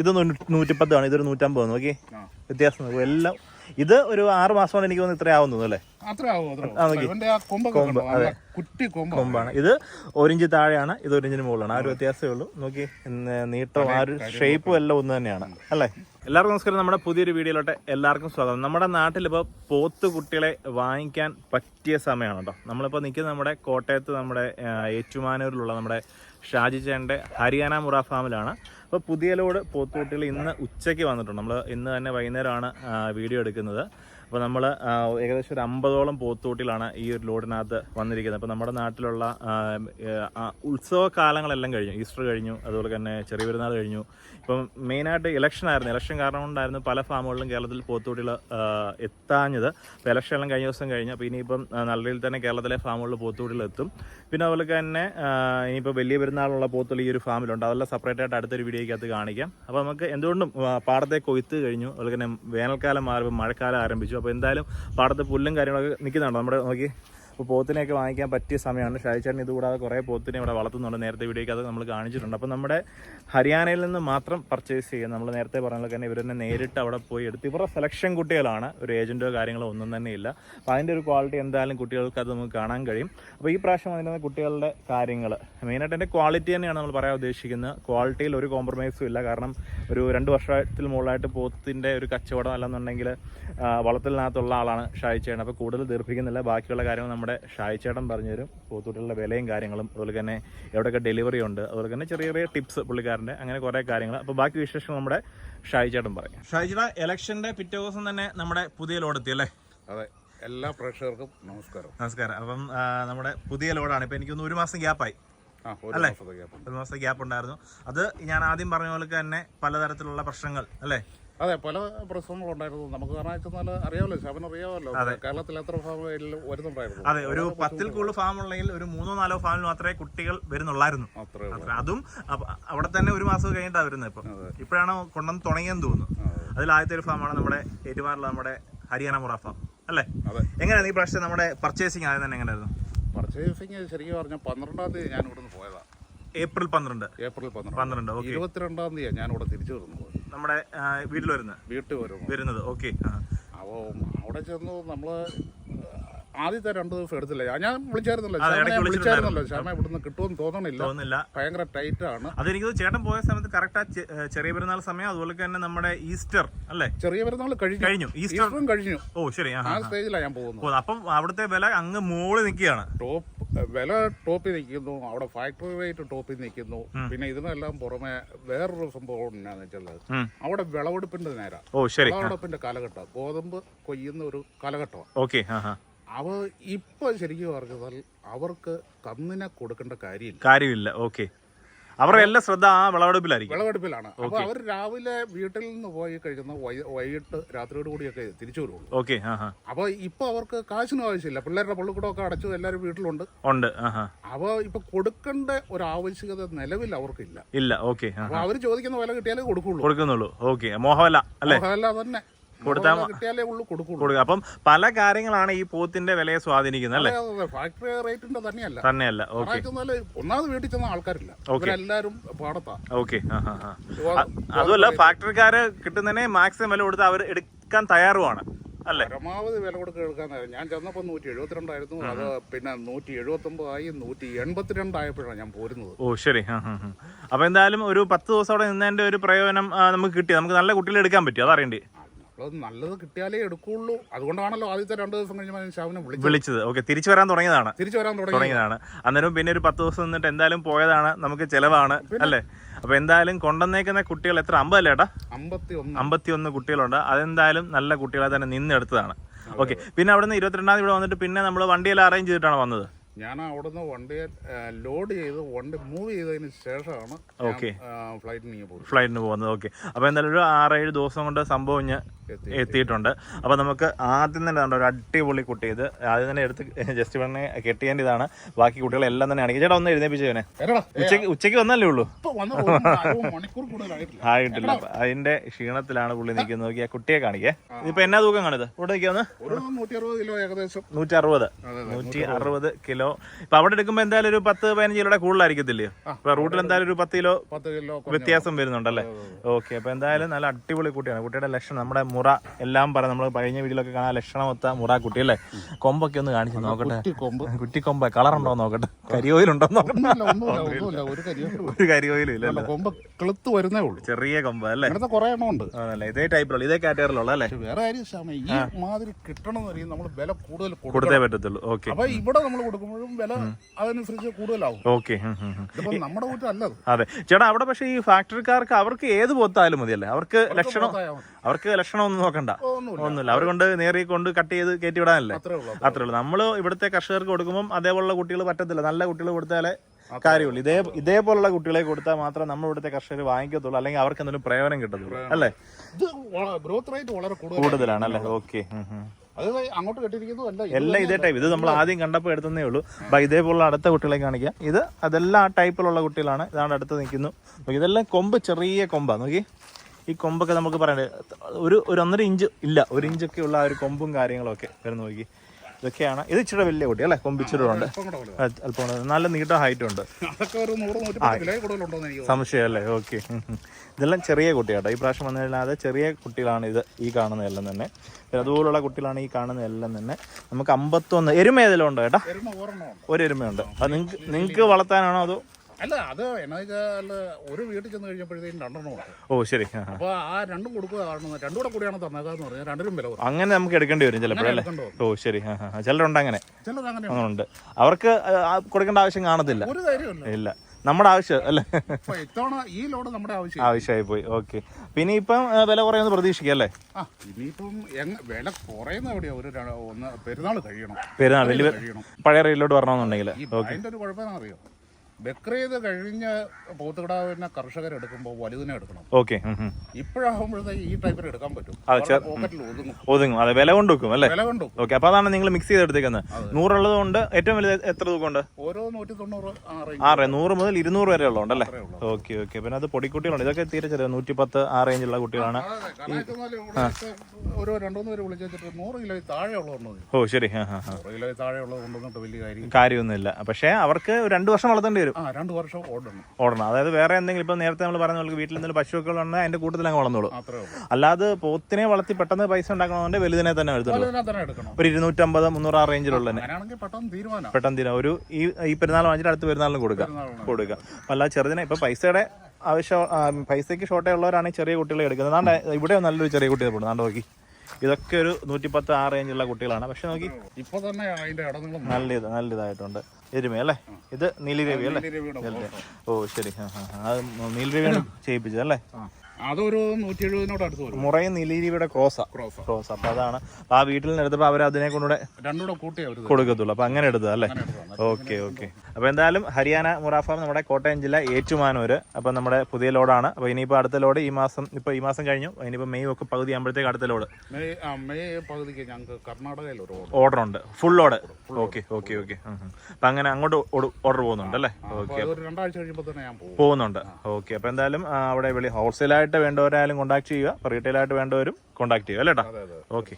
ഇത് നൂറ്റിപ്പത്താണ് ഇതൊരു നൂറ്റമ്പത് നോക്കി. വ്യത്യാസം നോക്കൂ. എല്ലാം ഇത് ഒരു ആറ് മാസം കൊണ്ട് എനിക്ക് തോന്നുന്നു ഇത്രയാവും അല്ലേ? കുട്ടി കൊമ്പ് കൊമ്പാണ്. ഇത് ഒരിഞ്ച് ഇഞ്ച് താഴെയാണ് ഇത് ഒരിഞ്ചിന് മുകളിലാണ്. ആ ഒരു വ്യത്യാസമേ ഉള്ളൂ. നോക്കി. നീട്ടവും നീട്ടം ആ ഒരു ഷേപ്പും എല്ലാം ഒന്ന് തന്നെയാണ്. അല്ലേ? എല്ലാവർക്കും നമസ്കാരം. നമ്മുടെ പുതിയൊരു വീഡിയോയിലോട്ട് എല്ലാവർക്കും സ്വാഗതം. നമ്മുടെ നാട്ടിലിപ്പോൾ പോത്ത് കുട്ടികളെ വാങ്ങിക്കാൻ പറ്റിയ സമയമാണ് കേട്ടോ. നമ്മളിപ്പോൾ നിൽക്കുന്നത് നമ്മുടെ കോട്ടയത്ത് നമ്മുടെ ഏറ്റുമാനൂരിലുള്ള നമ്മുടെ ഷാജി ചേന്റെ ഹരിയാന മുറ ഫാമിലാണ്. അപ്പോൾ പുതിയ ലോഡ് പോത്തുകുട്ടികൾ ഇന്ന് ഉച്ചയ്ക്ക് വന്നിട്ടുണ്ട്. നമ്മൾ ഇന്ന് തന്നെ വൈകുന്നേരമാണ് വീഡിയോ എടുക്കുന്നത്. അപ്പോൾ നമ്മൾ ഏകദേശം ഒരു അമ്പതോളം പോത്തുകുട്ടികളാണ് ഈ ഒരു ലോഡിനകത്ത് വന്നിരിക്കുന്നത്. അപ്പോൾ നമ്മുടെ നാട്ടിലുള്ള ഉത്സവ കാലങ്ങളെല്ലാം കഴിഞ്ഞു. ഈസ്റ്റർ കഴിഞ്ഞു അതുപോലെ തന്നെ ചെറിയ പെരുന്നാൾ കഴിഞ്ഞു. ഇപ്പം മെയിനായിട്ട് ഇലക്ഷൻ ആയിരുന്നു. ഇലക്ഷൻ കാരണം കൊണ്ടായിരുന്നു പല ഫാമുകളിലും കേരളത്തിൽ പോത്തുകുട്ടികൾ എത്താഞ്ഞത്. അപ്പോൾ ഇലക്ഷൻ എല്ലാം കഴിഞ്ഞ ദിവസം കഴിഞ്ഞു. അപ്പോൾ ഇനിയിപ്പം നല്ല രീതിയിൽ തന്നെ കേരളത്തിലെ ഫാമുകളിൽ പോത്തുകുട്ടികൾ എത്തും. പിന്നെ അതുപോലെ തന്നെ ഇനിയിപ്പോൾ വലിയ പെരുന്നാളുള്ള പോത്തുകൾ ഈ ഒരു ഫാമിലുണ്ട്. അതെല്ലാം സെപ്പറേറ്റ് ആയിട്ട് അടുത്തൊരു വീഡിയോയ്ക്കകത്ത് കാണിക്കാം. അപ്പോൾ നമുക്ക് എന്തുകൊണ്ടും പാടത്തെ കൊയ്ത്ത് കഴിഞ്ഞു. അതുപോലെ തന്നെ വേനൽക്കാലം മാറുമ്പോൾ മഴക്കാലം ആരംഭിച്ചു. അപ്പോൾ എന്തായാലും പാടത്തെ പുല്ലും കാര്യങ്ങളൊക്കെ നിൽക്കുന്നുണ്ടോ നമ്മുടെ നോക്കി. അപ്പോൾ പോത്തിനെയൊക്കെ വാങ്ങിക്കാൻ പറ്റിയ സമയമാണ്. ഷായിച്ചേട്ടൻ ഇതുകൂടാതെ കുറേ പോത്തിനെ ഇവിടെ വളർത്തുന്നുണ്ട്. നേരത്തെ വീഡിയോയ്ക്ക് അത് നമ്മൾ കാണിച്ചിട്ടുണ്ട്. അപ്പോൾ നമ്മുടെ ഹരിയാനയിൽ നിന്ന് മാത്രം പർച്ചേസ് ചെയ്യുക നമ്മൾ നേരത്തെ പറഞ്ഞ തന്നെ ഇവർ തന്നെ നേരിട്ട് അവിടെ പോയി എടുത്ത് ഇവരുടെ സെലക്ഷൻ കുട്ടികളാണ്. ഒരു ഏജന്റോ കാര്യങ്ങളോ ഒന്നും തന്നെ ഇല്ല. അപ്പോൾ അതിന്റെ ഒരു ക്വാളിറ്റി എന്തായാലും കുട്ടികൾക്ക് അത് നമുക്ക് കാണാൻ കഴിയും. അപ്പോൾ ഈ പ്രാവശ്യം അതിന്റെ കുട്ടികളുടെ കാര്യങ്ങൾ. മെയിനായിട്ട് എന്റെ ക്വാളിറ്റി തന്നെയാണ് നമ്മൾ പറയാൻ ഉദ്ദേശിക്കുന്നത്. ക്വാളിറ്റിയിൽ ഒരു കോംപ്രമൈസും ഇല്ല. കാരണം ഒരു രണ്ട് വർഷത്തിൽ മുകളിലായിട്ട് പോത്തിന്റെ ഒരു കച്ചവടം അല്ലെന്നുണ്ടെങ്കിൽ ആ, വളത്തിനകത്തുള്ള ആളാണ് ഷായിച്ചേട്ടൻ അപ്പോൾ കൂടുതൽ ദീർഘിക്കുന്നില്ല. ബാക്കിയുള്ള കാര്യങ്ങൾ നമ്മുടെ ഷായിച്ചേട്ടൻ പറഞ്ഞു തരും പോത്തുകുട്ടികളുടെ വിലയും കാര്യങ്ങളും അതുപോലെ തന്നെ എവിടെയൊക്കെ ഡെലിവറി ഉണ്ട് അതുപോലെ തന്നെ ചെറിയ ചെറിയ ടിപ്സ് പുള്ളിക്കാരന്റെ അങ്ങനെ കുറേ കാര്യങ്ങൾ. അപ്പോൾ ബാക്കി വിശേഷം നമ്മുടെ ഷായിച്ചേട്ടൻ പറയും. ഷായിച്ചേട്ട ഇലക്ഷന്റെ പിറ്റേ ദിവസം തന്നെ നമ്മുടെ പുതിയ ലോഡെത്തി അല്ലേ? അതെ എല്ലാ പ്രേക്ഷകർക്കും നമസ്കാരം. നമസ്കാരം. അപ്പം നമ്മുടെ പുതിയ ലോഡാണ് ഇപ്പം എനിക്കൊന്ന് ഒരു മാസം ഗ്യാപ്പായി അല്ലേ ഒരു മാസത്തെ ഗ്യാപ്പ് ഒരു മാസത്തെ ഗ്യാപ്പ് ഉണ്ടായിരുന്നു. അത് ഞാൻ ആദ്യം പറഞ്ഞ പോലെ തന്നെ പലതരത്തിലുള്ള പ്രശ്നങ്ങൾ അല്ലേ? അതെ പല പ്രശ്നങ്ങളും ഉണ്ടായിരുന്നു നമുക്ക് കാരണം വെച്ചാൽ അറിയാമല്ലോ ശബൻ അറിയാമല്ലോ. കേരളത്തിൽ എത്ര ഫാം വരുന്നുണ്ടായിരുന്നു. അതെ ഒരു പത്തിൽ കൂടുതൽ ഫാം ഉണ്ടെങ്കിൽ ഒരു മൂന്നോ നാലോ ഫാമിൽ മാത്രമേ കുട്ടികൾ വരുന്നുള്ളായിരുന്നു. അതും അവിടെ തന്നെ ഒരു മാസം കഴിഞ്ഞിട്ടാണ് വരുന്നത് ഇപ്പൊ. ഇപ്പോഴാണ് കൊണ്ടുവന്ന് തുടങ്ങിയെന്ന് തോന്നുന്നു. അതിൽ ആദ്യത്തെ ഒരു ഫാമാണ് നമ്മുടെ ഏറ്റുമാറിലുള്ള നമ്മുടെ ഹരിയാന മുറ ഫാം അല്ലേ? എങ്ങനെയാണ് ഈ പ്രാവശ്യം നമ്മുടെ പർച്ചേസിങ് ആദ്യം തന്നെ എങ്ങനെയായിരുന്നു? പർച്ചേസിങ് ശരിക്കും പറഞ്ഞാൽ പന്ത്രണ്ടാം തീയതി ഞാൻ ഇവിടുന്ന് പോയതാ. ഏപ്രിൽ പന്ത്രണ്ട്. ഏപ്രിൽ പന്ത്രണ്ട്. പന്ത്രണ്ട് ഓക്കെ. ഇരുപത്തിരണ്ടാം തീയതി ഞാൻ ഇവിടെ തിരിച്ചു വരുന്നത്. നമ്മുടെ വീട്ടിൽ വരുന്നത്? വീട്ടിൽ വരുന്നു. വരുന്നത് ഓക്കെ. അപ്പോൾ അവിടെ ചെന്ന് നമ്മൾ ആദ്യത്തെ രണ്ട് ദിവസം എടുത്തില്ല. ഞാൻ വിളിച്ചായിരുന്നല്ലോ. ഇടയ്ക്ക് വിളിച്ചായിരുന്നല്ലോ. ശ്യാമ ഇവിടുന്ന് കിട്ടുമെന്ന് തോന്നണില്ല. തോന്നുന്നില്ല. ഭയങ്കര ടൈറ്റ് ആണ്. അതെനിക്ക് ചേട്ടൻ പോയ സമയത്ത് കറക്റ്റ് ആ ചെറിയ പെരുന്നാൾ സമയം അതുപോലെ തന്നെ നമ്മുടെ ഈസ്റ്റർ അല്ലേ? ചെറിയ പെരുന്നാൾ കഴിഞ്ഞു. കഴിഞ്ഞു. ഈസ്റ്ററും കഴിഞ്ഞു. ഓ ശരി. ആ സ്റ്റേജിലാണ് ഞാൻ പോകുന്നത്. അപ്പം അവിടുത്തെ വില അങ്ങ് മോൾ നിൽക്കുകയാണ്. ടോപ്പ് വില ടോപ്പിൽ നിൽക്കുന്നു. അവിടെ ഫാക്ടറി റേറ്റ് ടോപ്പിൽ നിൽക്കുന്നു. പിന്നെ ഇതിനെല്ലാം പുറമെ വേറൊരു സംഭവം എന്നാന്ന് വെച്ചാൽ അവിടെ വിളവെടുപ്പിന്റെ നേരം. വിളവെടുപ്പിന്റെ കാലഘട്ടം. ഗോതമ്പ് കൊയ്യുന്ന ഒരു കാലഘട്ടമാണ്. ഓക്കെ അവ ഇപ്പൊ ശരിക്കും പറഞ്ഞാൽ അവർക്ക് കന്നിനെ കൊടുക്കേണ്ട കാര്യമില്ല. കാര്യമില്ല. ഓക്കെ. അവരുടെ എല്ലാ ശ്രദ്ധ ആ വിളവെടുപ്പിലായിരിക്കും. വിളവെടുപ്പിലാണ്. അപ്പൊ അവർ രാവിലെ വീട്ടിൽ നിന്ന് പോയി കഴിക്കുന്ന വൈകിട്ട് രാത്രിയോട് കൂടിയൊക്കെ തിരിച്ചു വരുള്ളൂ. ഓക്കെ അപ്പോൾ ഇപ്പോൾ അപ്പൊ ഇപ്പൊ അവർക്ക് കാശിനും ആവശ്യമില്ല. പിള്ളേരുടെ പള്ളിക്കൂടമൊക്കെ അടച്ചു എല്ലാവരും വീട്ടിലുണ്ട്. ഉണ്ട് ആ ഹാ അപ്പൊ ഇപ്പൊ കൊടുക്കേണ്ട ഒരു ആവശ്യകത നിലവിൽ അവർക്കില്ല. ഇല്ല ഓക്കെ അവർ ചോദിക്കുന്ന വില കിട്ടിയാലേ കൊടുക്കുള്ളൂ. കൊടുക്കുന്നുള്ളൂ. ഓക്കെ മോഹമല്ല അല്ലേ? മോഹവല തന്നെ. കൊടുത്താ വില കിട്ടിയാലേ ഉള്ളൂ കൊടുക്കുള്ളൂ. കൊടുക്കുക അപ്പം പല കാര്യങ്ങളാണ് ഈ പോത്തിന്റെ വിലയെ സ്വാധീനിക്കുന്നത് അല്ലേ? ഫാക്ടറി റേറ്റിന്റെ തന്നെയല്ല. തന്നെയല്ല. ഓക്കെ. ഒന്നാമത് വീട്ടിൽ ചെന്ന ആൾക്കാരില്ല. എല്ലാരും പാടത്താ. ഓക്കെ. അതുമല്ല ഫാക്ടറിക്കാര് കിട്ടുന്നതിനെ മാക്സിമം വില കൊടുത്ത് അവർ എടുക്കാൻ തയ്യാറുമാണ് അല്ലേ? പരമാവധി വില കൊടുക്കുക എടുക്കാൻ ഞാൻ ചെന്നപ്പോൾ നൂറ്റി എഴുപത്തിരണ്ടായിരുന്നു അത് പിന്നെ നൂറ്റി എഴുപത്തി ഒമ്പതായി നൂറ്റി എൺപത്തിരണ്ടായപ്പോഴാണ് ഞാൻ പോരുന്നത്. ഓ ശരി. അപ്പൊ എന്തായാലും ഒരു പത്ത് ദിവസം അവിടെ നിന്നതിന്റെ ഒരു പ്രയോജനം നമുക്ക് കിട്ടി. നമുക്ക് നല്ല കുട്ടികളെ എടുക്കാൻ പറ്റി. അതറിയണ്ടേ? നമ്മളത് നല്ലത് കിട്ടിയാലേ എടുക്കുള്ളൂ. അതുകൊണ്ടാണല്ലോ ആദ്യത്തെ രണ്ട് ദിവസം കഴിഞ്ഞ് ഞാൻ വിളിച്ചത്. വിളിച്ചത്. ഓക്കെ തിരിച്ചു വരാൻ തുടങ്ങിയതാണ്. തിരിച്ചു വരാൻ തുടങ്ങി തുടങ്ങിയതാണ്. അന്നേരം പിന്നെ ഒരു പത്ത് ദിവസം നിന്നിട്ട് എന്തായാലും പോയതാണ്. നമുക്ക് ചെലവാണ് അല്ലേ? അപ്പൊ എന്തായാലും കൊണ്ടുവന്നേക്കുന്ന കുട്ടികൾ എത്ര? അമ്പതല്ലേ ഏട്ടാ? അമ്പത്തി ഒന്ന് അമ്പത്തി ഒന്ന് കുട്ടികളുണ്ട്. അതെന്തായാലും നല്ല കുട്ടികളെ തന്നെ നിന്നെടുത്തതാണ്. ഓക്കെ പിന്നെ അവിടുന്ന് ഇരുപത്തിരണ്ടാം തീയതി ഇവിടെ വന്നിട്ട് പിന്നെ നമ്മൾ വണ്ടിയെല്ലാം അറേഞ്ച് ചെയ്തിട്ടാണ് വന്നത്? ഞാൻ അവിടുന്ന് വണ്ടിയെ ലോഡ് ചെയ്ത് വണ്ടി മൂവ് ചെയ്തതിന് ശേഷമാണ് ഓക്കെ. ഫ്ലൈറ്റിന് പോകുന്നത് ഫ്ലൈറ്റിന് പോകുന്നത്. ഓക്കെ. അപ്പോൾ എന്തായാലും ഒരു ആറേഴ് ദിവസം കൊണ്ട് സംഭവം ഞാൻ. എത്തിയിട്ടുണ്ട്. അപ്പൊ നമുക്ക് ആദ്യം തന്നെ കണ്ടോ ഒരു അടിപൊളി കുട്ടി. ഇത് ആദ്യം തന്നെ എടുത്ത് ജസ്റ്റ് പറഞ്ഞ കെട്ടിയേണ്ടതാണ്. ബാക്കി കുട്ടികളെല്ലാം തന്നെ ആണെങ്കിൽ ചേട്ടാ ഒന്ന് എഴുന്നേപ്പിച്ചവനെ ഉച്ചയ്ക്ക് ഉച്ചയ്ക്ക് ഉച്ചയ്ക്ക് വന്നല്ലേ ഉള്ളൂ? ഇപ്പൊ ആയിട്ടില്ല. അതിന്റെ ക്ഷീണത്തിലാണ് പുള്ളി നിൽക്കുന്നത്. നോക്കി ആ കുട്ടിയെ കാണിക്കേ. ഇതിപ്പോ എന്നാ തൂക്കം കാണിത് ഇവിടെ നിൽക്കാന്ന് നൂറ്റി അറുപത് നൂറ്റി അറുപത് കിലോ. ഇപ്പൊ അവിടെ എടുക്കുമ്പോ എന്തായാലും ഒരു പത്ത് പതിനഞ്ച് കിലോയുടെ കൂടുതലായിരിക്കത്തില്ലയോ? ഇപ്പൊ റൂട്ടിൽ എന്തായാലും ഒരു പത്ത് കിലോ വ്യത്യാസം വരുന്നുണ്ടല്ലേ? ഓക്കെ അപ്പൊ എന്തായാലും നല്ല അടിപൊളി കുട്ടിയാണ്. കുട്ടിയുടെ ലക്ഷണം നമ്മുടെ മുറ എല്ലാം പറ. നമ്മൾ കഴിഞ്ഞ വീഡിയോയിലൊക്കെ കാണാൻ ലക്ഷണമൊത്ത മുറ കുട്ടി അല്ലേ? കൊമ്പൊക്കെ ഒന്ന് കാണിച്ചു നോക്കട്ടെ. കുട്ടി കൊമ്പ്. കുറ്റിക്കൊമ്പ് കളർ ഉണ്ടോ നോക്കട്ടെ. കരിയോയിലുണ്ടോ നോക്കട്ടെ ഒന്നുമില്ല ഒന്നുമില്ല ഒന്നുമില്ല. ഒരു കരിയോ ഒരു കരിയോയിലും ഇല്ലല്ലോ കൊമ്പ് കിളുത്ത് വരുന്നേ ഉള്ളൂ. ചെറിയ കൊമ്പ് അല്ലേ? അങ്ങനത്തെ കുറെ എണ്ണം ഉണ്ട്. അതല്ലേ ഇതേ ടൈപ്പിലുള്ള ഇതേ കാറ്റഗറിയിലുള്ള അല്ലേ? വേറെ കാര്യം ഈ മാതിരി കിട്ടണം എന്ന് നമ്മൾ വില കൂടുതൽ കൊടുത്തേ പറ്റത്തുള്ളൂ. ഓക്കെ. അപ്പൊ ഇവിടെ നമ്മൾ കൊടുക്കുമ്പോഴും വില അതനുസരിച്ച് കൂടുതലാവും. ഓക്കെ. നമ്മുടെ കൂട്ടല്ല അത്. ചേട്ടാ അവിടെ പക്ഷേ ഈ ഫാക്ടറിക്കാർക്ക് അവർക്ക് ഏത് പോത്തായാലും മതിയല്ലേ? അവർക്ക് ലക്ഷണം. അവർക്ക് ലക്ഷണം ഒന്നും നോക്കണ്ട ഒന്നുമില്ല. അവർ കൊണ്ട് നേരി കൊണ്ട് കട്ട് ചെയ്ത് കയറ്റി വിടാനല്ലേ? അത്രേ ഉള്ളൂ അത്രേ ഉള്ളൂ. നമ്മൾ ഇവിടുത്തെ കർഷകർക്ക് കൊടുക്കുമ്പോൾ അതേപോലുള്ള കുട്ടികൾ പറ്റത്തില്ല. നല്ല കുട്ടികൾ കൊടുത്താലേ കാര്യമുള്ളൂ. ഇതേ ഇതേപോലുള്ള കുട്ടികളെ കൊടുത്താൽ മാത്രമേ നമ്മൾ ഇവിടുത്തെ കർഷകർ വാങ്ങിക്കത്തുള്ളൂ. അല്ലെങ്കിൽ അവർക്ക് എന്തെങ്കിലും പ്രയോജനം കിട്ടത്തുള്ളൂ. അല്ലേ? ഇത് ഗ്രോത്ത് റേറ്റ് വളരെ കൂടുതലാണ്. അല്ലേ ഓക്കെ. അങ്ങോട്ട് കെട്ടിയിരിക്കുന്നതല്ല എല്ലാം ഇതേ ടൈപ്പ് ഇത് നമ്മൾ ആദ്യം കണ്ടപ്പോൾ എടുത്തതേ ഉള്ളൂ. അപ്പൊ ഇതേപോലുള്ള അടുത്ത കുട്ടികളെ കാണിക്കാം. ഇത് അതെല്ലാം ആ ടൈപ്പിലുള്ള കുട്ടികളാണ്. ഇതാണ് അടുത്ത് നിൽക്കുന്നു. ഇതെല്ലാം കൊമ്പ് ചെറിയ കൊമ്പാ. നോക്കി ഈ കൊമ്പൊക്കെ നമുക്ക് പറയണ്ടേ? ഒരു ഒരു ഒന്നര ഇഞ്ച് ഇല്ല. ഒരു ഇഞ്ചൊക്കെ ഉള്ള ആ ഒരു കൊമ്പും കാര്യങ്ങളൊക്കെ വരുന്ന. നോക്കി. ഇതൊക്കെയാണ്. ഇത് ഇച്ചിരി വലിയ കുട്ടി അല്ലേ? കൊമ്പിച്ചിട്ടുണ്ട് അല്പം. നല്ല നീട്ട ഹൈറ്റ് ഉണ്ട്. സംശയമല്ലേ? ഓക്കെ. ഇതെല്ലാം ചെറിയ കുട്ടിയാട്ടോ. ഈ പ്രാവശ്യം വന്നതല്ലാതെ ചെറിയ കുട്ടികളാണ് ഇത് ഈ കാണുന്നതെല്ലാം തന്നെ. പിന്നെ അതുപോലുള്ള കുട്ടികളാണ് ഈ കാണുന്നതെല്ലാം തന്നെ. നമുക്ക് അമ്പത്തൊന്ന് എരുമ ഏതെല്ലാം ഉണ്ടോ ചേട്ടാ ഒരു എരുമയുണ്ട് അത് നിങ്ങൾക്ക് നിങ്ങൾക്ക് വളർത്താനാണോ അതോ അല്ല അത് എന്നാ വെച്ചാൽ ഒരു വീട്ടിൽ ചെന്ന് കഴിഞ്ഞപ്പോഴത്തേക്കും രണ്ടെണ്ണം ഉണ്ട് ഓ ശരി. അപ്പോൾ ആ. രണ്ടും കൊടുക്കുക കാണുന്നത് രണ്ടും കൂടെ കൂടിയാണ് തന്നേക്കാന്ന് പറഞ്ഞാൽ രണ്ടിനും വില കുറവ് അങ്ങനെ നമുക്ക് എടുക്കേണ്ടി വരും ചിലപ്പോഴല്ലേ ഓ ശരി. ചിലരുണ്ട് അങ്ങനെ. അങ്ങനെ ഉണ്ട് അവർക്ക് കൊടുക്കേണ്ട ആവശ്യം കാണത്തില്ല. ഒരു കാര്യമില്ല ഇല്ല. നമ്മുടെ ആവശ്യം അല്ലേ? ഇത്തവണ ഈ ലോഡ് നമ്മുടെ ആവശ്യം ആവശ്യമായി. പോയി ഓക്കെ. പിന്നെ ഇപ്പം വില കുറയുമെന്ന് പ്രതീക്ഷിക്കാം അല്ലേ? ഇനിയിപ്പം വില കുറയുന്ന എവിടെയാ? ഒരു ഒന്ന് പെരുന്നാൾ കഴിയണം. പെരുന്നാൾ വലിയ പഴയ റെയിലോട്ട് വരണമെന്നുണ്ടെങ്കിൽ. അതിന്റെ ഒരു കുഴപ്പമെന്ന് അറിയോ ബക്രീത് കഴിഞ്ഞ പോത്തുകിടാവിനെ കർഷകർ എടുക്കുമ്പോൾ വലുതിനെ എടുക്കണം. ഓക്കെ ഇപ്പോഴാകുമ്പോഴത്തേക്ക് ഈ ടൈപ്പിൽ എടുക്കാൻ പറ്റും. പോക്കറ്റിൽ ഒതുങ്ങും. ഒതുങ്ങും. അതെ വില കൊണ്ട് വെക്കും അല്ലേ? വില കണ്ടു ഓക്കെ അപ്പൊ അതാണ് നിങ്ങൾ മിക്സ് ചെയ്തെടുത്തേക്കുന്നത്. നൂറുള്ളത് കൊണ്ട് ഏറ്റവും വലുത് എത്ര തൂക്കമുണ്ട്? ഓരോ നൂറ്റി തൊണ്ണൂറ് ആറ് നൂറ് മുതൽ ഇരുന്നൂറ് വരെ ഉള്ളതുണ്ടല്ലേ അത്രേ ഉള്ളൂ. Okay okay. പിന്നെ അത് പൊടിക്കുട്ടികളുണ്ട്. ഇതൊക്കെ തീരെ ചെറിയ നൂറ്റി പത്ത് ആ റേഞ്ചുള്ള കുട്ടികളാണ്. ഓരോ രണ്ടുമൂന്ന് പേര് വിളിച്ചിട്ട് നൂറ് കിലോ താഴെ ഉള്ളത് ഓ ശരി. കിലോ താഴെ ഉള്ളത് കൊണ്ടുവന്നിട്ട് വലിയ കാര്യം കാര്യമൊന്നുമില്ല. പക്ഷേ അവർക്ക് രണ്ടു രണ്ട് വർഷം വളർത്തേണ്ടി വരും. ആ രണ്ട് വർഷം ഓടണം. ഓടണം. അതായത് വേറെ എന്തെങ്കിലും ഇപ്പം നേരത്തെ നമ്മൾ പറഞ്ഞ പോലെ വീട്ടിൽ എന്തെങ്കിലും പശുവൊക്കെ ഉണ്ടെങ്കിൽ അതിന്റെ കൂട്ടത്തിൽ അങ്ങ് വളർന്നോളൂ. അല്ലാതെ പോത്തിനെ വളർത്തി പെട്ടെന്ന് പൈസ ഉണ്ടാക്കണമെന്നുണ്ടെങ്കിൽ വലുതിനെ തന്നെ എടുക്കണം. ഒരു ഇരുന്നൂറ്റമ്പത് മുന്നൂറ് ആ റേഞ്ചിലുള്ള പെട്ടെന്ന് തീരുമാനം. തീരാം ഒരു ഈ ഈ പെരുന്നാൾ വാങ്ങിച്ചിട്ട് അടുത്ത പെരുന്നാളിന് കൊടുക്കാം. കൊടുക്കാം. അല്ല ചെറുതിനെ ഇപ്പൊ പൈസയുടെ ആവശ്യം പൈസക്ക് പൈസയ്ക്ക് ഷോർട്ടേ ഉള്ളവരാണ് ചെറിയ കുട്ടികളെ എടുക്കുന്നത്. നാണ്ട ഇവിടെ നല്ലൊരു ചെറിയ കുട്ടിയെ പോകും നാണ്ട നോക്കി. ഇതൊക്കെ ഒരു നൂറ്റിപ്പത്ത് ആ റേഞ്ചുള്ള കുട്ടികളാണ്. പക്ഷെ നോക്കി ഇപ്പൊ തന്നെ നല്ലത് നല്ലതായിട്ടുണ്ട്. നല്ല ഇത് നല്ല ഇതായിട്ടുണ്ട് എരുമ അല്ലേ ഇത് നീലിരവി അല്ലേ ഓ ശരി. ആ ആ ആ. അത് നീലിരവിയാണ് ചെയ്യിപ്പിച്ചത് അല്ലേ. അതൊരു നൂറ്റി എഴുപതിനോട് അടുത്ത് വരും. മുറയും നീലിരവിയുടെ ക്രോസാ. ക്രോസ്. ക്രോസ്. അപ്പൊ അതാണ്. ആ വീട്ടിൽ നിന്ന് എടുത്തപ്പോൾ അവർ അതിനെ കൊണ്ടുകൂടെ രണ്ടുകൂടെ കൂട്ടി അവർ കൊടുക്കത്തുള്ളൂ. അപ്പൊ അങ്ങനെ എടുത്തത് അല്ലേ? Okay okay. അപ്പൊ എന്തായാലും ഹരിയാന മുറാഫാം നമ്മുടെ കോട്ടയം ജില്ല ഏറ്റുമാനൂര്. അപ്പൊ നമ്മുടെ പുതിയ ലോഡാണ്. അപ്പൊ ഇനിയിപ്പോ അടുത്ത ലോഡ് ഈ മാസം ഇപ്പൊ ഈ മാസം കഴിഞ്ഞു. ഇനിയിപ്പോ മെയ് ഒക്കെ പകുതി ആകുമ്പോഴത്തേക്ക് അടുത്ത ലോഡ്. മെയ് പകുതിക്ക് ഞങ്ങൾക്ക് കർണാടകയിൽ ഒരു ഓർഡർ ഓർഡർ ഉണ്ട്. Full load okay okay okay അപ്പൊ അങ്ങനെ അങ്ങോട്ട് ഓർഡർ പോകുന്നുണ്ട് അല്ലേ? ഓക്കെ രണ്ടാഴ്ച കഴിയുമ്പോൾ തന്നെ ഞാൻ പോകും. പോകുന്നുണ്ട്. ഓക്കെ അപ്പൊ എന്തായാലും അവിടെ വിളി ഹോൾസെയിൽ ആയിട്ട് വേണ്ടവരായാലും കോൺടാക്ട് ചെയ്യുക. റീറ്റെയിൽ ആയിട്ട് വേണ്ടവരും കോൺടാക്ട് ചെയ്യുക. അല്ലേട്ടാ ഓക്കെ